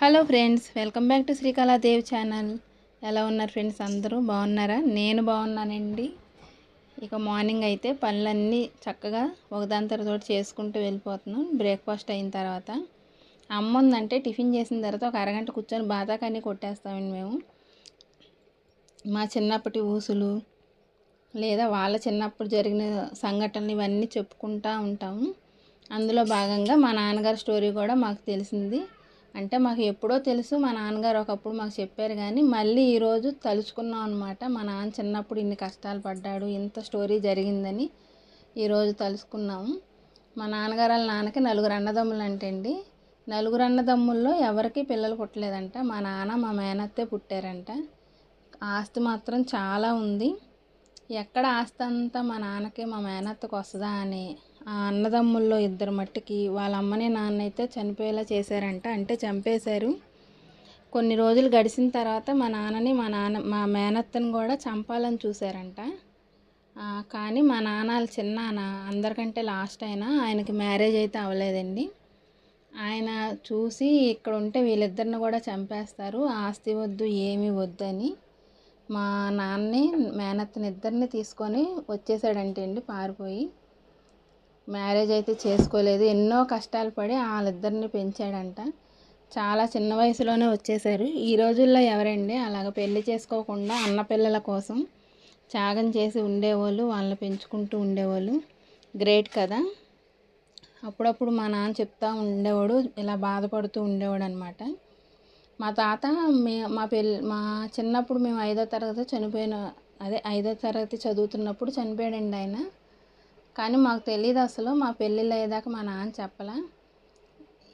Hello friends welcome back to Srikaladevi channel. ఎలా ఉన్నారు friends అందరూ? బాగున్నారా? నేను బాగున్నానండి. ఇక మార్నింగ్ అయితే పనులన్నీ చక్కగా ఒకదాని తర్వాత చేసుకుంటూ వెళ్ళిపోతున్నాం. బ్రేక్ఫాస్ట్ అయిన తర్వాత. అమ్మ ఉందంటే టిఫిన్ చేసిన తర్వాత ఒక అరగంట కూర్చొని బాధాకాన్ని కొట్టేస్తామండి మేము. మా చిన్నప్పటి ఊసులు లేదా వాళ్ళ చిన్నప్పుడు జరిగిన సంఘటనలు ఇవన్నీ చెప్పుకుంటూ ఉంటాము. అందులో భాగంగా మా నాన్నగారి స్టోరీ కూడా మాకు తెలిసింది. అంటే మాకు ఎప్పుడో తెలుసు మా నాన్నగారు ఒకప్పుడు మాకు చెప్పారు కానీ మళ్ళీ ఈరోజు తలుచుకున్నాం అనమాట మా నాన్న చిన్నప్పుడు ఇన్ని కష్టాలు పడ్డాడు ఇంత స్టోరీ జరిగిందని ఈరోజు తలుచుకున్నాము మా నాన్నగారు వాళ్ళ నాన్నకి నలుగురు అన్నదమ్ములు అంటండి. నలుగురు అన్నదమ్ముల్లో ఎవరికి పిల్లలు పుట్టలేదంట. మా నాన్న మా మేనత్తే పుట్టారంట. ఆస్తి మాత్రం చాలా ఉంది. ఎక్కడ ఆస్తి అంతా మా నాన్నకి మా మేనత్తకు వస్తుందా అని అన్నదమ్ముల్లో ఇద్దరు మట్టికి వాళ్ళ అమ్మని నాన్న అయితే చనిపోయేలా చేశారంట. అంటే చంపేశారు. కొన్ని రోజులు గడిచిన తర్వాత మా నాన్నని మా నాన్న మా మేనత్తని కూడా చంపాలని చూశారంట. కానీ మా నాన్న వాళ్ళ చిన్నాన అందరికంటే లాస్ట్ అయినా ఆయనకి మ్యారేజ్ అయితే అవ్వలేదండి. ఆయన చూసి ఇక్కడ ఉంటే వీళ్ళిద్దరిని కూడా చంపేస్తారు. ఆస్తి వద్దు ఏమీ వద్దు అని మా నాన్నే మేనత్తని ఇద్దరిని తీసుకొని వచ్చేసాడంటే అండి పారిపోయి. మ్యారేజ్ అయితే చేసుకోలేదు. ఎన్నో కష్టాలు పడి వాళ్ళిద్దరిని పెంచాడంట. చాలా చిన్న వయసులోనే వచ్చేసారు ఈ రోజుల్లో ఎవరండి? అలాగ పెళ్ళి చేసుకోకుండా అన్నపిల్లల కోసం త్యాగం చేసి ఉండేవాళ్ళు వాళ్ళని పెంచుకుంటూ ఉండేవాళ్ళు. గ్రేట్ కదా. అప్పుడప్పుడు మా నాన్న చెప్తా ఉండేవాడు ఇలా బాధపడుతూ ఉండేవాడు అనమాట మా తాత మే మా పెళ్ళి మా చిన్నప్పుడు మేము ఐదో తరగతి చనిపోయిన అదే ఐదో తరగతి చదువుతున్నప్పుడు చనిపోయాడండి ఆయన. కానీ మాకు తెలియదు అసలు. మా పెళ్ళిళ్ళు అయ్యేదాకా మా నాన్న చెప్పలా.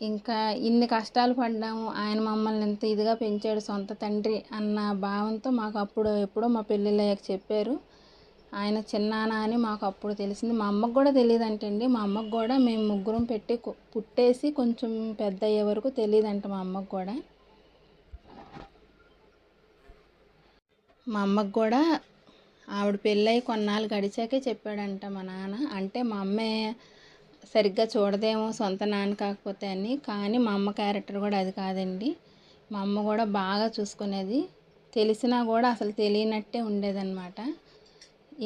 ఇంకా ఇన్ని కష్టాలు పడ్డాము. ఆయన మమ్మల్ని ఎంత ఇదిగా పెంచాడు సొంత తండ్రి అన్న భావంతో మాకు అప్పుడు ఎప్పుడో మా పెళ్ళిళ్ళు అయ్యాక చెప్పారు. ఆయన చిన్నానా అని మాకు అప్పుడు తెలిసింది. మా అమ్మకు కూడా తెలియదంటండి. మా అమ్మకు కూడా మేము ముగ్గురం పెట్టి పుట్టేసి కొంచెం పెద్ద అయ్యే వరకు తెలియదంట మా అమ్మకు కూడా. మా అమ్మకు కూడా ఆవిడ పెళ్ళై కొన్నాళ్ళు గడిచాకే చెప్పాడంట మా నాన్న. అంటే మా అమ్మే సరిగ్గా చూడదేమో సొంత నాన్న కాకపోతే అని. కానీ మా అమ్మ క్యారెక్టర్ కూడా అది కాదండి. మా అమ్మ కూడా బాగా చూసుకునేది. తెలిసినా కూడా అసలు తెలియనట్టే ఉండేదన్నమాట.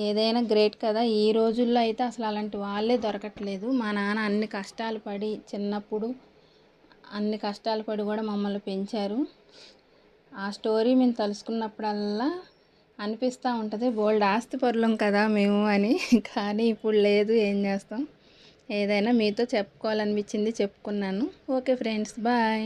ఏదైనా గ్రేట్ కదా. ఈ రోజుల్లో అయితే అసలు అలాంటి వాళ్ళే దొరకట్లేదు. మా నాన్న అన్ని కష్టాలు పడి చిన్నప్పుడు అన్ని కష్టాలు పడి కూడా మమ్మల్ని పెంచారు. ఆ స్టోరీ మేము తలుసుకున్నప్పుడల్లా అనిపిస్తూ ఉంటుంది. బోల్డ్ ఆస్తి పరులం కదా మేము అని. కానీ ఇప్పుడు లేదు ఏం చేస్తాం? ఏదైనా మీతో చెప్పుకోవాలనిపించింది చెప్పుకున్నాను. Okay friends bye.